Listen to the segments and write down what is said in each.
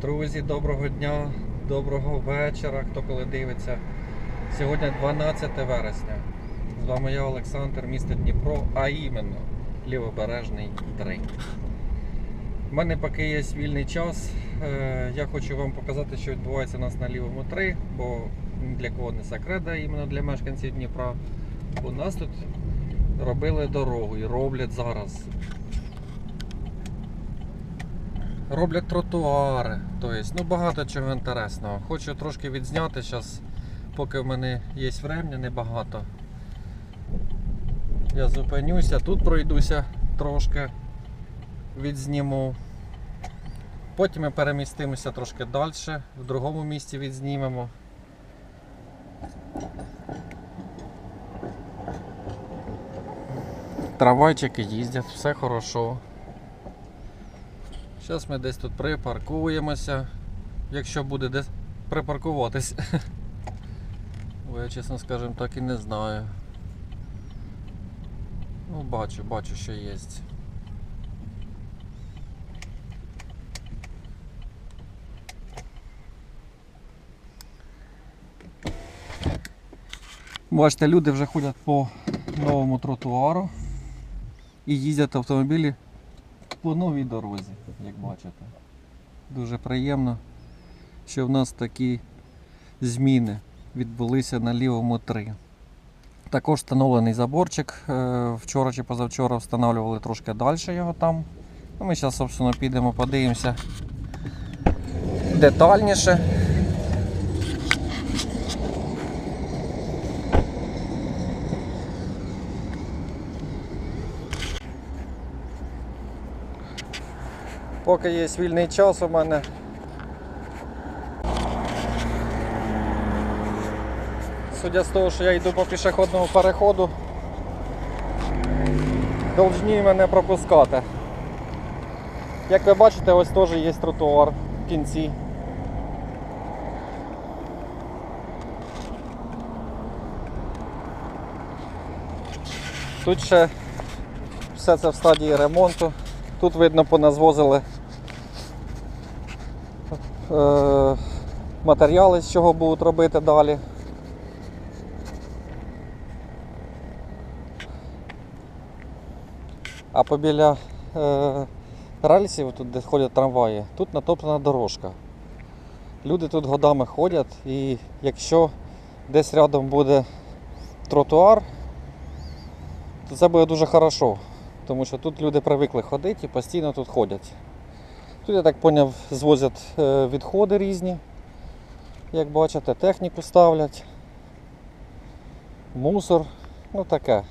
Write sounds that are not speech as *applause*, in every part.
Друзі, доброго дня, доброго вечора, хто коли дивиться. Сьогодні 12 вересня. З вами я Олександр, місто Дніпро, а іменно Лівобережний 3. У мене поки є вільний час. е, Я хочу вам показати, що відбувається у нас на лівому 3, бо для кого не секрет, а іменно для мешканців Дніпра. У нас тут робили дорогу і роблять зараз Роблять тротуари, тобто, ну багато чого інтересного. Хочу трошки відзняти зараз, поки в мене є времени небагато. Я зупинюся, тут пройдуся трошки, відзніму. Потім ми перемістимося трошки далі, в другому місці відзнімемо. Трамвайчики їздять, все хорошо. Зараз ми десь тут припаркуємося, якщо буде десь припаркуватись. Бо я, чесно скажем, так і не знаю. Ну, бачу, бачу, що є. Бачите, люди вже ходять по новому тротуару і їздять автомобілі по новій дорозі, як бачите. Дуже приємно, що в нас такі зміни відбулися на лівому 3. Також встановлений заборчик. Е, Вчора чи позавчора встановлювали трошки далі його там. Ну, Ми зараз, собственно, підемо, подивимося детальніше. Поки є вільний час у мене. Судя з того, що я йду по пішохідному переходу, повинні мене пропускати. Як ви бачите, ось теж є тротуар в кінці. Тут ще все це в стадії ремонту. Тут видно поназвозили матеріали, з чого будуть робити далі. А побіля е, рельсів, тут де ходять трамваї, тут натоплена дорожка. Люди тут годами ходять і якщо десь рядом буде тротуар, то це буде дуже хорошо. Тому що тут люди привикли ходити і постійно тут ходять. Тут, я так зрозумів, звозять е, відходи різні. Як бачите, техніку ставлять, мусор, ну таке.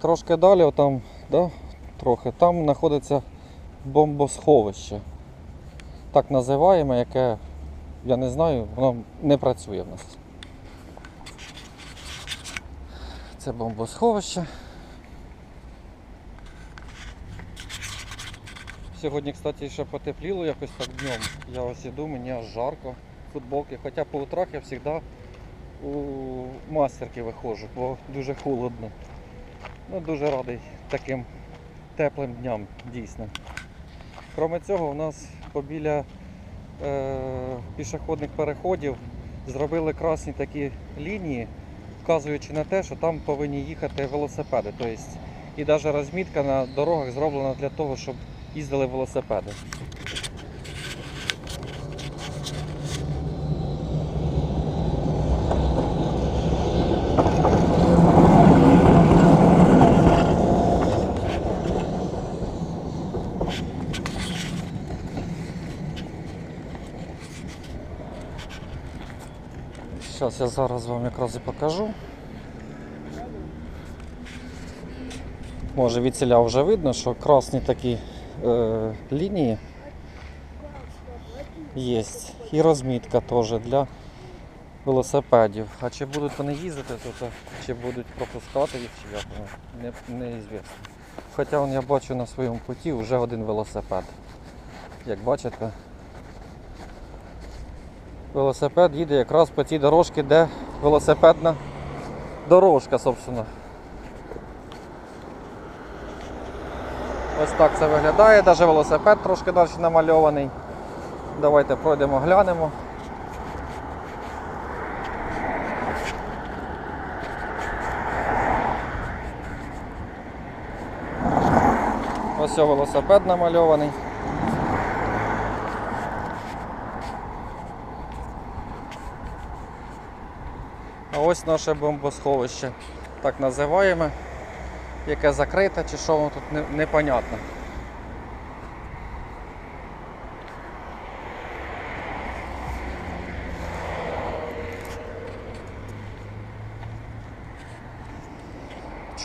Трошки далі, отам, да, трохи, там знаходиться бомбосховище. Так називаємо, яке, я не знаю, воно не працює в нас. Це бомбосховище. Сьогодні, кстати, ще потепліло якось так днем. Я ось іду, мені аж жарко в футболці. Хоча по утрах я завжди у мастерки виходжу, бо дуже холодно. Ну, дуже радий таким теплим дням, дійсно. Кроме цього, у нас побіля е, пішохідних переходів зробили красні такі лінії, вказуючи на те, що там повинні їхати велосипеди. Тобто, і навіть розмітка на дорогах зроблена для того, щоб їздили велосипеди. Зараз я зараз вам якраз і покажу. Може від вже видно, що красні такі е, лінії є. І розмітка теж для велосипедів. А чи будуть вони їздити тут, чи будуть пропускати їх, чи як не, неізвісно. Хоча вон, я бачу на своєму путі вже один велосипед. Як бачите, велосипед їде якраз по тій дорожці, де велосипедна дорожка, собственно. Ось так це виглядає, навіть велосипед трошки далі намальований. Давайте пройдемо, глянемо. Ось велосипед намальований. А ось наше бомбосховище, так називаємо, яке закрите чи що воно тут непонятно.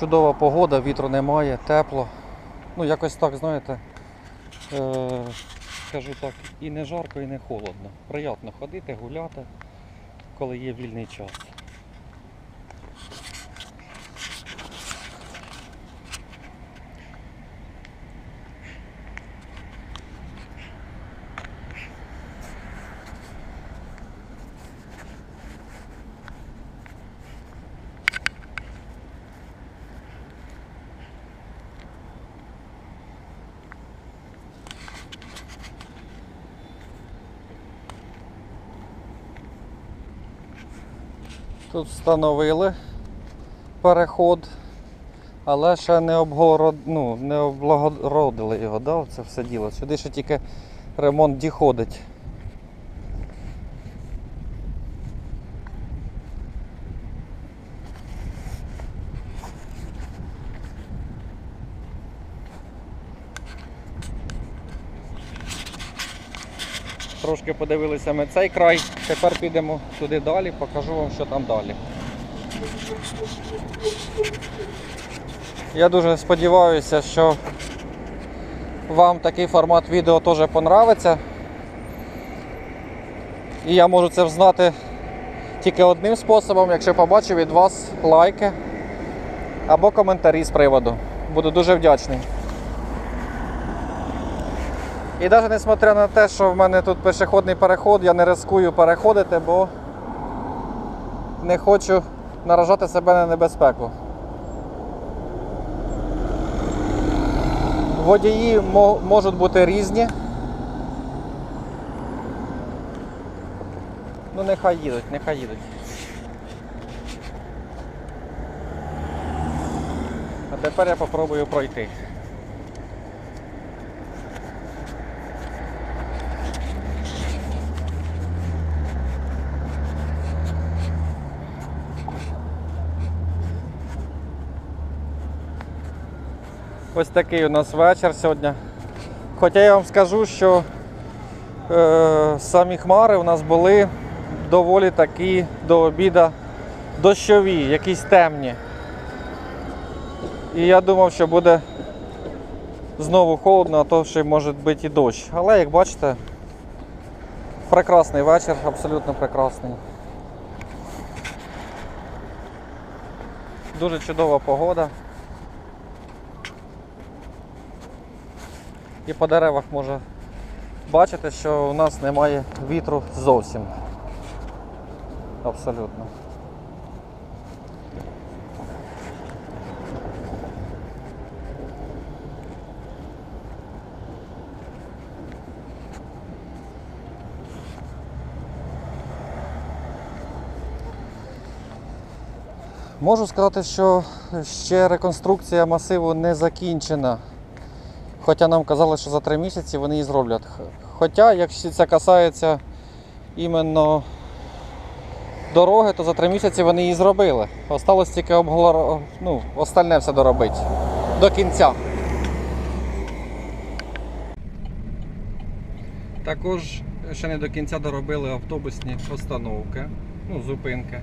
Чудова погода, вітру немає, тепло. Ну, якось так, знаєте, е, скажу так, і не жарко, і не холодно. Приємно ходити, гуляти, коли є вільний час. Тут встановили переход, але ще не, обгород... ну, не облагородили його, да? це все діло. Сюди ще тільки ремонт діходить. Трошки подивилися ми цей край, тепер підемо туди далі, покажу вам, що там далі. Я дуже сподіваюся, що вам такий формат відео теж понравиться. І я можу це взнати тільки одним способом, якщо побачу від вас лайки або коментарі з приводу. Буду дуже вдячний. І навіть несмотря на те, що в мене тут пішохідний переход, я не рискую переходити, бо не хочу наражати себе на небезпеку. Водії можуть бути різні. Ну нехай їдуть, нехай їдуть. А тепер я попробую пройти. Ось такий у нас вечір сьогодні. Хоча я вам скажу, що е, самі хмари у нас були доволі такі до обіда дощові, якісь темні. І я думав, що буде знову холодно, а то ще може бути і дощ. Але як бачите, прекрасний вечір, абсолютно прекрасний. Дуже чудова погода. І по деревах може бачити, що у нас немає вітру зовсім. Абсолютно. Можу сказати, що ще реконструкція масиву не закінчена. Хоча нам казали, що за три місяці вони її зроблять. Хоча, якщо це касається іменно дороги, то за три місяці вони її зробили. Осталось тільки обгла... ну, остальне все доробити. До кінця. Також ще не до кінця доробили автобусні остановки, ну, зупинки.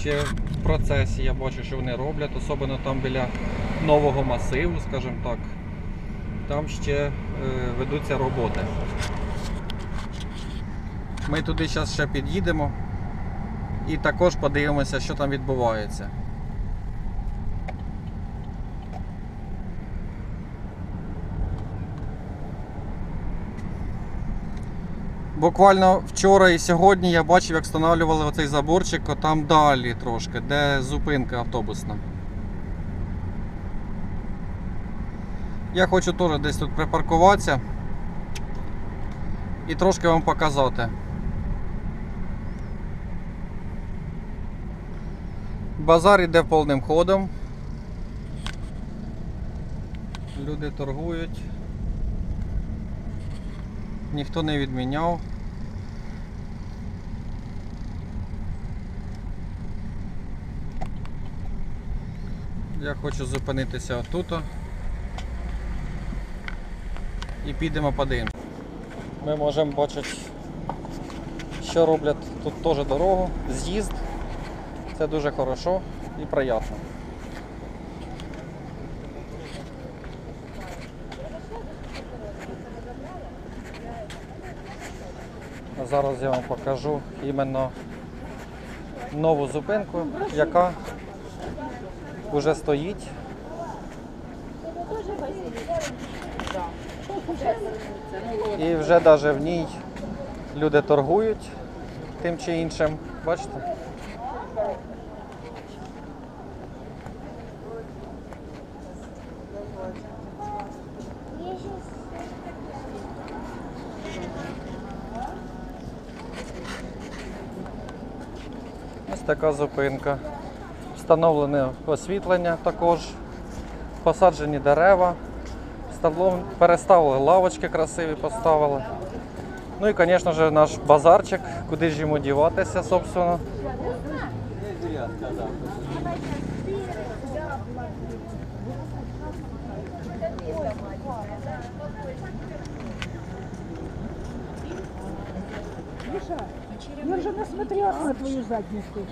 Ще в процесі я бачу, що вони роблять, особливо там біля нового масиву, скажімо так там ще е, ведуться роботи. Ми туди зараз ще під'їдемо і також подивимося, що там відбувається. Буквально вчора і сьогодні я бачив, як встановлювали оцей заборчик, там далі трошки, де зупинка автобусна. Я хочу теж десь тут припаркуватися і трошки вам показати. Базар іде повним ходом. Люди торгують. Ніхто не відміняв. Я хочу зупинитися отут. І підемо подивимось. Ми можемо бачити, що роблять тут теж дорогу, з'їзд. Це дуже хорошо і приємно. Зараз я вам покажу іменно нову зупинку, яка вже стоїть. І вже навіть в ній люди торгують тим чи іншим. Бачите? Ось така зупинка. Встановлене освітлення також, посаджені дерева, стаблом- переставили лавочки красиві, поставили. Ну і, звісно ж, наш базарчик, куди ж йому діватися, собственно. Я вже насмотрелась на твою задницу.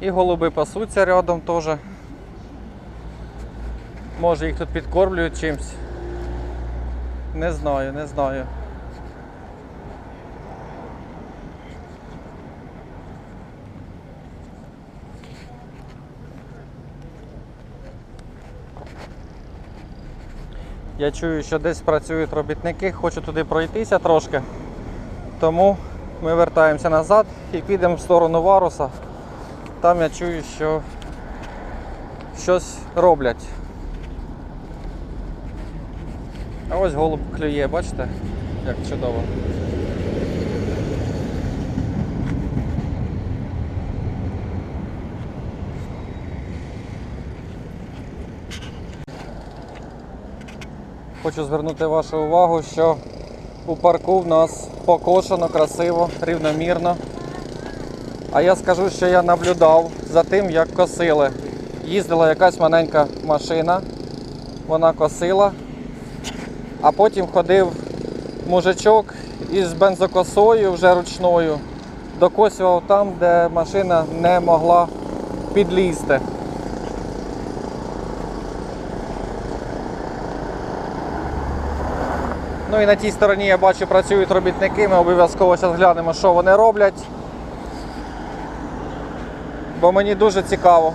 І голуби пасуться рядом теж. Може їх тут підкормлюють чимось. Не знаю, не знаю. Я чую, що десь працюють робітники, хочу туди пройтися трошки. Тому ми вертаємося назад і підемо в сторону Варуса. Там я чую, що щось роблять. А ось голуб клює, бачите, як чудово. Хочу звернути вашу увагу, що у парку в нас покошено красиво, рівномірно. А я скажу, що я наблюдав за тим, як косили. Їздила якась маленька машина, вона косила, а потім ходив мужичок із бензокосою вже ручною, докосював там, де машина не могла підлізти. Ну і на тій стороні я бачу працюють робітники, ми обов'язково зараз глянемо, що вони роблять бо мені дуже цікаво.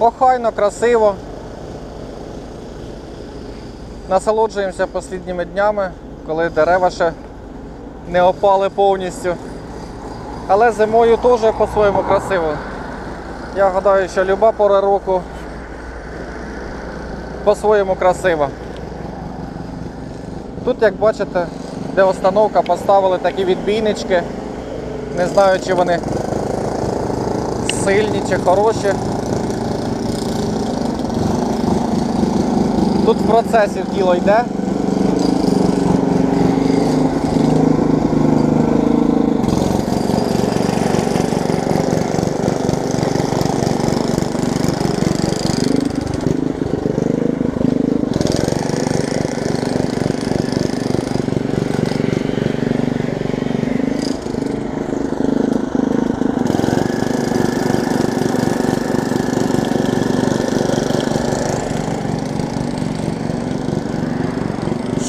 Охайно, красиво. Насолоджуємося послідніми днями, коли дерева ще не опали повністю. Але зимою теж по-своєму красиво. Я гадаю, що люба пора року по-своєму красива. Тут, як бачите, де установка, поставили такі відбійнички. Не знаю, чи вони сильні чи хороші. Тут в процесі діло йде.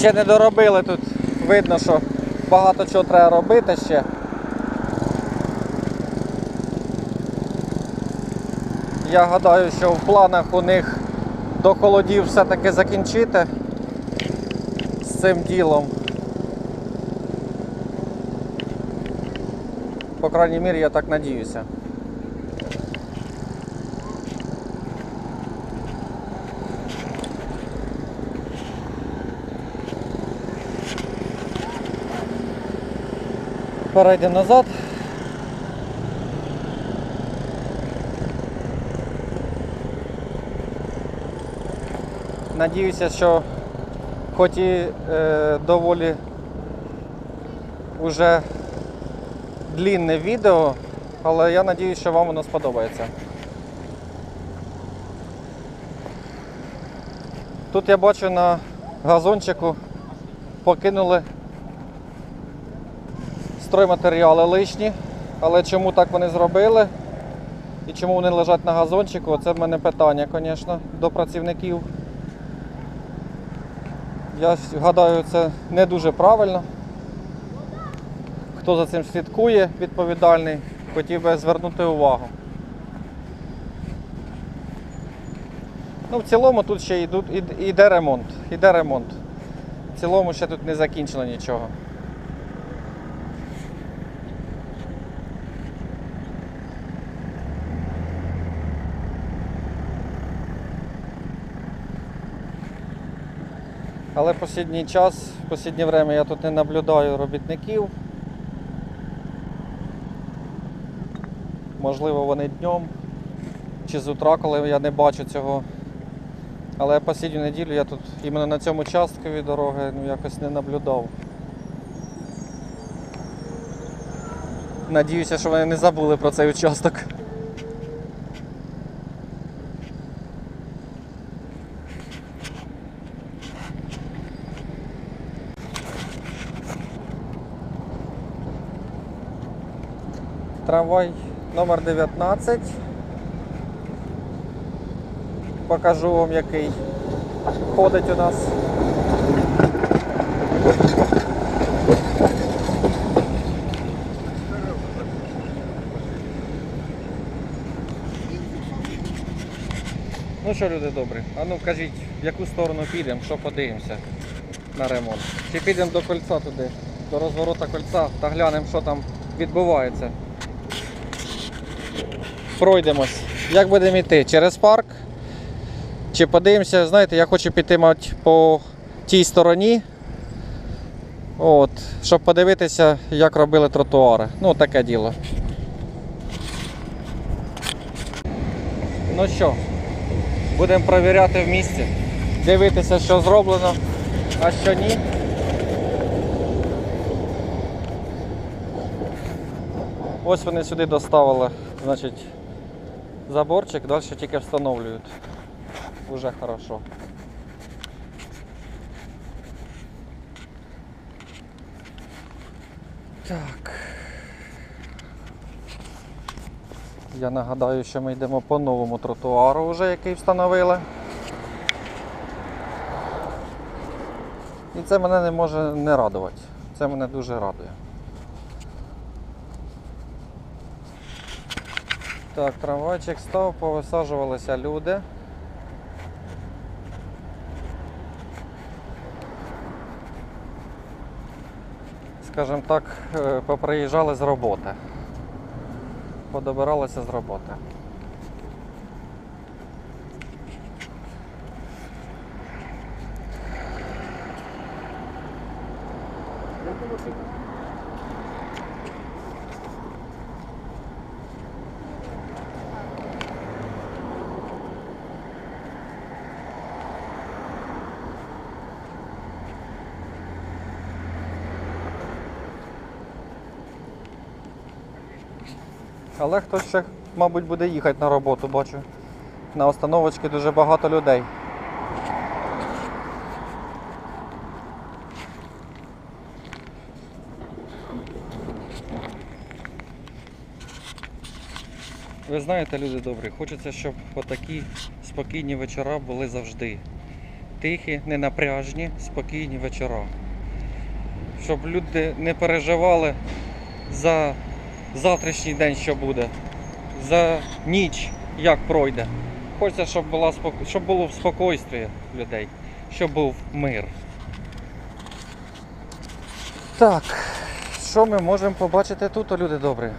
Ще не доробили тут. Видно, що багато чого треба робити ще. Я гадаю, що в планах у них до холодів все-таки закінчити з цим ділом. По крайній мірі, я так надіюся. Перейдемо назад. Надіюся, що хоч і е, доволі вже длінне відео, але я надіюся, що вам воно сподобається. Тут я бачу на газончику покинули стройматеріали лишні, але чому так вони зробили і чому вони лежать на газончику, це в мене питання, звісно, до працівників. Я гадаю, це не дуже правильно. Хто за цим слідкує, відповідальний, хотів би звернути увагу. Ну, в цілому тут ще ід- ремонт. Іде ремонт. В цілому ще тут не закінчено нічого. Останній час, в останнє время я тут не наблюдаю робітників. Можливо, вони днем чи з утра, коли я не бачу цього. Але останню неділю я тут іменно на цьому часткові дороги ну, якось не наблюдав. Надіюся, що вони не забули про цей участок. Трамвай номер 19. Покажу вам, який ходить у нас. Ну що, люди добрі, а ну кажіть, в яку сторону підемо, що подивимося на ремонт. Чи підемо до кольця туди, до розворота кольця та глянемо, що там відбувається. Пройдемось. Як будемо йти? Через парк? Чи подивимося, знаєте, я хочу піти мать, по тій стороні. От, щоб подивитися, як робили тротуари. Ну, таке діло. Ну що, будемо перевіряти в місті, дивитися, що зроблено, а що ні. Ось вони сюди доставили, значить, заборчик, далі тільки встановлюють. Уже хорошо. Так. Я нагадаю, що ми йдемо по новому тротуару, вже, який встановили. І це мене не може не радувати. Це мене дуже радує. Так, трамвайчик став, повисаджувалися люди. Скажімо так, е, поприїжджали з роботи. Подобиралися з роботи. Але хтось ще, мабуть, буде їхати на роботу, бачу. На остановочці дуже багато людей. Ви знаєте, люди добрі, хочеться, щоб отакі спокійні вечора були завжди. Тихі, ненапряжні, спокійні вечора. Щоб люди не переживали за завтрашній день, що буде, за ніч, як пройде. Хочеться, щоб, була, щоб було спокойствие людей, щоб був мир. Так, що ми можемо побачити тут, люди добрі?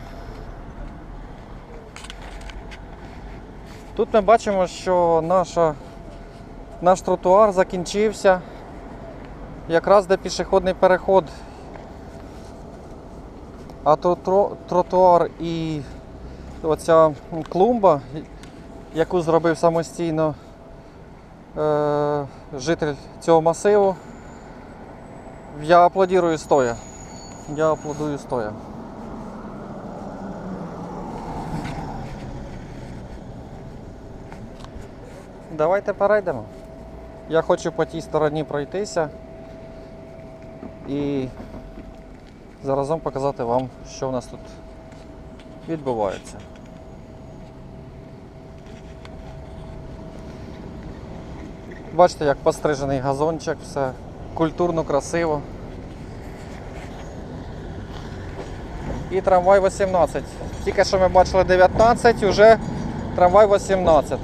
Тут ми бачимо, що наша, наш тротуар закінчився якраз де пішохідний переход. А тротуар і оця клумба, яку зробив самостійно е, житель цього масиву, я аплодирую стоя. Я аплодую стоя. Давайте перейдемо. Я хочу по тій стороні пройтися і заразом показати вам, що в нас тут відбувається. Бачите, як пострижений газончик, все культурно, красиво. І трамвай 18. Тільки що ми бачили 19, вже трамвай 18.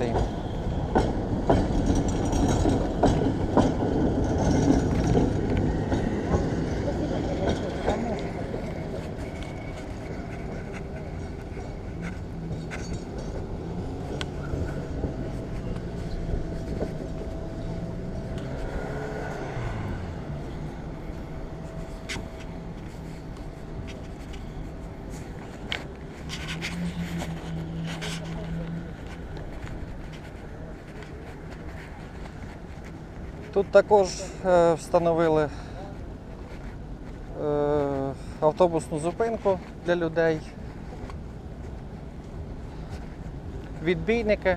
Тут також е, встановили е, автобусну зупинку для людей. Відбійники.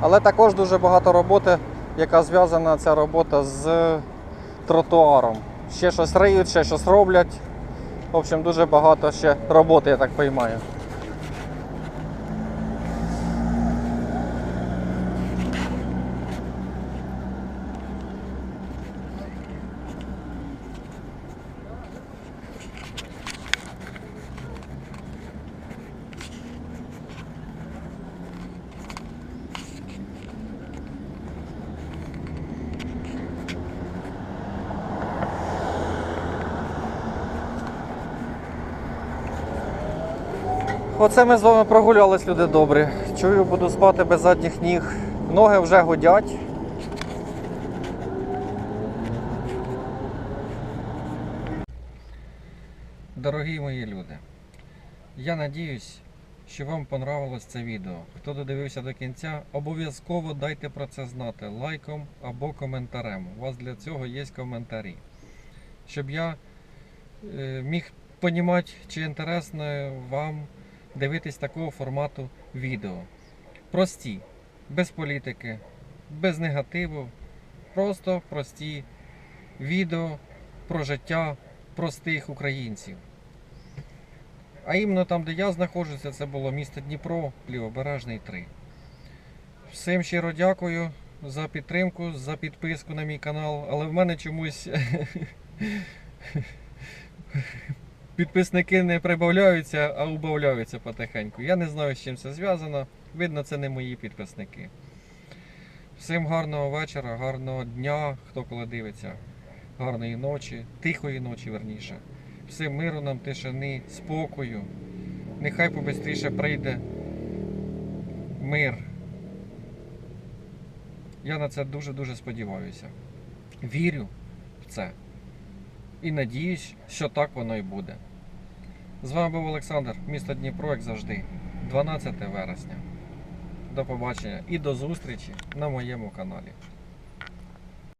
Але також дуже багато роботи, яка зв'язана ця робота з тротуаром. Ще щось риють, ще щось роблять. В общем, дуже багато ще роботи, я так поймаю. Оце ми з вами прогулялись, люди добрі. Чую, буду спати без задніх ніг. Ноги вже годять. Дорогі мої люди, я надіюсь, що вам понравилось це відео. Хто додивився до кінця, обов'язково дайте про це знати лайком або коментарем. У вас для цього є коментарі. Щоб я е, міг понімати, чи інтересно вам дивитись такого формату відео. Прості, без політики, без негативу, просто прості відео про життя простих українців. А іменно там, де я знаходжуся, це було місто Дніпро, Лівобережний 3. Всім щиро дякую за підтримку, за підписку на мій канал, але в мене чомусь *laughs* підписники не прибавляються, а убавляються потихеньку. Я не знаю, з чим це зв'язано. Видно, це не мої підписники. Всім гарного вечора, гарного дня, хто коли дивиться. Гарної ночі, тихої ночі, верніше. Всім миру нам, тишини, спокою. Нехай побистріше прийде мир. Я на це дуже-дуже сподіваюся. Вірю в це. І надіюсь, що так воно і буде. З вами був Олександр, місто Дніпро, як завжди, 12 вересня. До побачення і до зустрічі на моєму каналі.